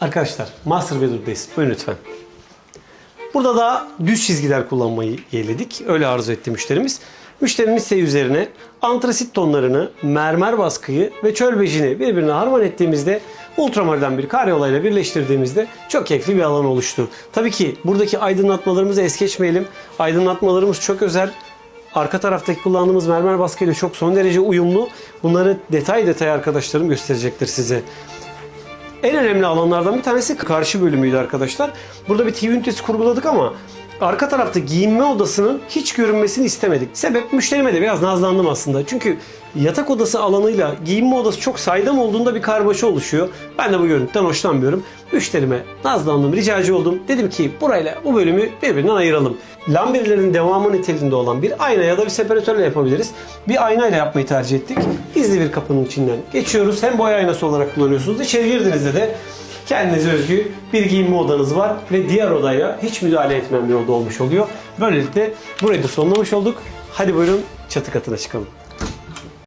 Arkadaşlar Master Bedroom'dayız. Buyurun lütfen. Burada da düz çizgiler kullanmayı yeğledik. Öyle arzu etti müşterimiz. Müşterimiz ise üzerine antrasit tonlarını, mermer baskıyı ve çöl bejini birbirine harman ettiğimizde ultramariden bir karyolayla birleştirdiğimizde çok keyifli bir alan oluştu. Tabii ki buradaki aydınlatmalarımızı es geçmeyelim. Aydınlatmalarımız çok özel. Arka taraftaki kullandığımız mermer baskıyla çok son derece uyumlu. Bunları detay detay arkadaşlarım gösterecektir size. En önemli alanlardan bir tanesi karşı bölümüydü arkadaşlar. Burada bir TV ünitesi kurguladık ama arka tarafta giyinme odasının hiç görünmesini istemedik. Sebep müşterime de biraz nazlandım aslında. Çünkü yatak odası alanıyla giyinme odası çok saydam olduğunda bir karmaşa oluşuyor. Ben de bu görüntüden hoşlanmıyorum. Müşterime nazlandım, ricacı oldum. Dedim ki burayla bu bölümü birbirinden ayıralım. Lambirlerin devamı niteliğinde olan bir ayna ya da bir separatörle yapabiliriz. Bir aynayla yapmayı tercih ettik. Gizli bir kapının içinden geçiyoruz. Hem boya aynası olarak kullanıyorsunuz. İçeri girdiğinizde de kendinize özgü bir giyinme odanız var ve diğer odaya hiç müdahale etmeyen bir oda olmuş oluyor. Böylelikle burayı da sonlamış olduk. Hadi buyurun çatı katına çıkalım.